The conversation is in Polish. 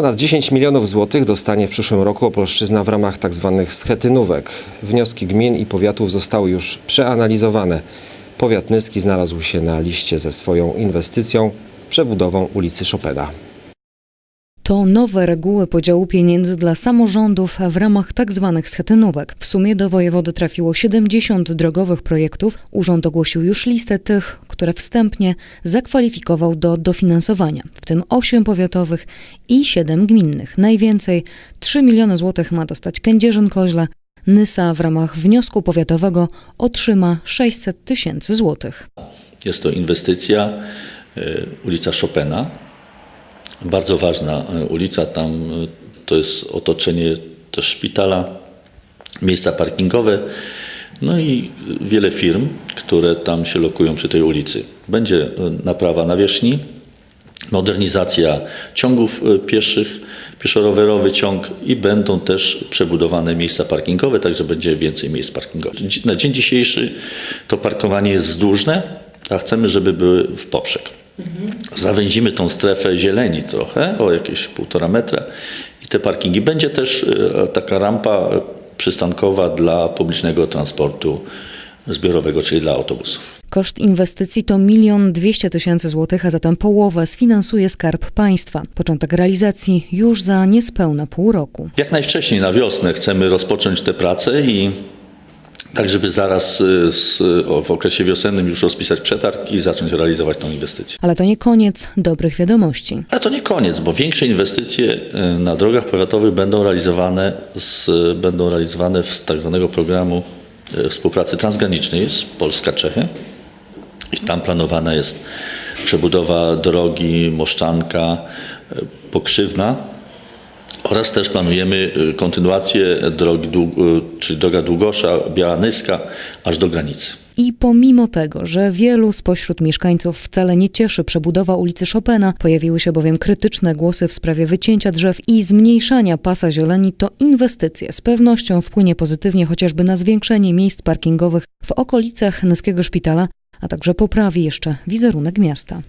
Ponad 10 milionów złotych dostanie w przyszłym roku Opolszczyzna w ramach tzw. schetynówek. Wnioski gmin i powiatów zostały już przeanalizowane. Powiat Nyski znalazł się na liście ze swoją inwestycją przebudową ulicy Chopina. To nowe reguły podziału pieniędzy dla samorządów w ramach tzw. schetynówek. W sumie do wojewody trafiło 70 drogowych projektów. Urząd ogłosił już listę tych, które wstępnie zakwalifikował do dofinansowania, w tym 8 powiatowych i 7 gminnych. Najwięcej 3 miliony złotych ma dostać Kędzierzyn-Koźle. Nysa w ramach wniosku powiatowego otrzyma 600 tysięcy złotych. Jest to inwestycja y, ulica Chopina. Bardzo ważna y, ulica, tam y, to jest otoczenie też szpitala, miejsca parkingowe, no i wiele firm, które tam się lokują przy tej ulicy. Będzie y, naprawa nawierzchni, modernizacja ciągów pieszych, pieszo-rowerowy ciąg i będą też przebudowane miejsca parkingowe, także będzie więcej miejsc parkingowych. Na dzień dzisiejszy to parkowanie jest wzdłużne, a chcemy, żeby były w poprzek. Zawęzimy tą strefę zieleni trochę, o jakieś półtora metra i te parkingi. Będzie też e, taka rampa e, przystankowa dla publicznego transportu zbiorowego, czyli dla autobusów. Koszt inwestycji to 1 200 tysięcy złotych, a zatem połowę sfinansuje Skarb Państwa. Początek realizacji już za niespełna pół roku. Jak najwcześniej na wiosnę chcemy rozpocząć te prace i tak, żeby zaraz y, z, o, w okresie wiosennym już rozpisać przetarg i zacząć realizować tą inwestycję. Ale to nie koniec dobrych wiadomości. Ale to nie koniec, bo większe inwestycje y, na drogach powiatowych będą realizowane, z, będą realizowane z tak zwanego programu y, współpracy transgranicznej z Polska-Czechy. I tam planowana jest przebudowa drogi Moszczanka, y, Pokrzywna, oraz też planujemy y, kontynuację drogi, y, czyli droga Długosza, Biała Nyska, aż do granicy. I pomimo tego, że wielu spośród mieszkańców wcale nie cieszy przebudowa ulicy Chopina, pojawiły się bowiem krytyczne głosy w sprawie wycięcia drzew i zmniejszania pasa zieleni, to inwestycja z pewnością wpłynie pozytywnie chociażby na zwiększenie miejsc parkingowych w okolicach Nyskiego Szpitala, a także poprawi jeszcze wizerunek miasta.